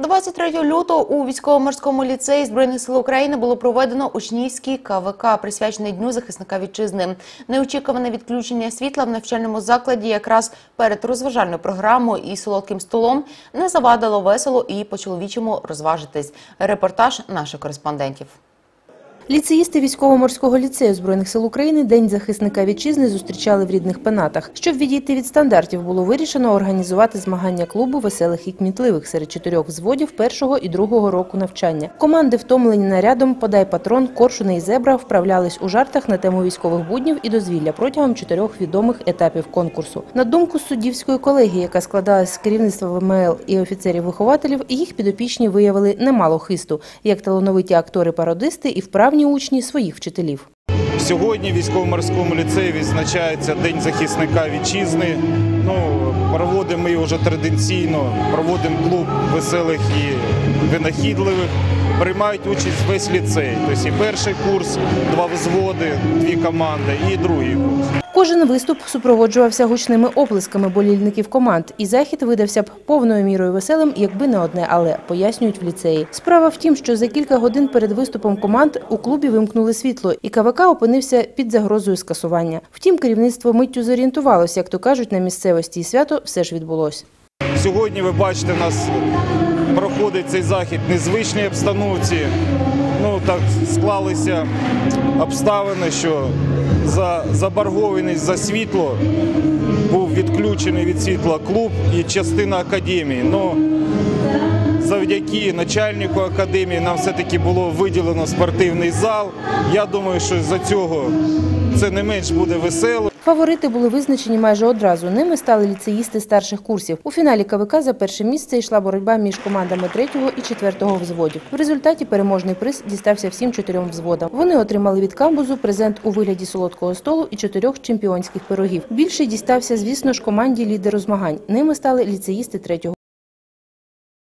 23 лютого у військово-морському ліцеї Збройних сил України було проведено учнівський КВК, присвячений Дню захисника вітчизни. Неочікуване відключення світла в навчальному закладі якраз перед розважальною програмою і солодким столом не завадило весело і по-чоловічому розважитись. Репортаж наших кореспондентів. Ліцеїсти військово-морського ліцею збройних сил України День захисника вітчизни зустрічали в рідних пенатах. Щоб відійти від стандартів, було вирішено організувати змагання клубу веселих і кмітливих серед чотирьох взводів першого і другого року навчання. Команди, втомлені нарядом, подай патрон, коршуни і зебра вправлялись у жартах на тему військових буднів і дозвілля протягом чотирьох відомих етапів конкурсу. На думку суддівської колегії, яка складалась з керівництва ВМЛ і офіцерів-вихователів, їх підопічні виявили немало хисту, як талановиті актори-пародисти і вправні учні своїх вчителів. Сьогодні військово-морському ліцеї відзначається День захисника вітчизни. Ну, проводимо ми вже традиційно, проводимо клуб веселих і винахідливих. Приймають участь весь ліцей. Тобто і перший курс, два взводи, дві команди, і другий курс. Кожен виступ супроводжувався гучними оплесками болільників команд, і захід видався б повною мірою веселим, якби не одне, але пояснюють в ліцеї. Справа в тім, що за кілька годин перед виступом команд у клубі вимкнули світло, і КВК опинився під загрозою скасування. Втім, керівництво миттю зорієнтувалося, як то кажуть, на місцевості і свято все ж відбулось. Сьогодні ви бачите, у нас проходить цей захід в незвичній обстановці. Ну так склалися обставини, що за заборгованість за світло був відключений від світла клуб і частина академії. Ну, завдяки начальнику академії нам все-таки було виділено спортивний зал. Я думаю, що за цього це не менш буде весело. Фаворити були визначені майже одразу. Ними стали ліцеїсти старших курсів. У фіналі КВК за перше місце йшла боротьба між командами третього і четвертого взводів. В результаті переможний приз дістався всім чотирьом взводам. Вони отримали від камбузу презент у вигляді солодкого столу і чотирьох чемпіонських пирогів. Більший дістався, звісно ж, команді лідеру змагань. Ними стали ліцеїсти третього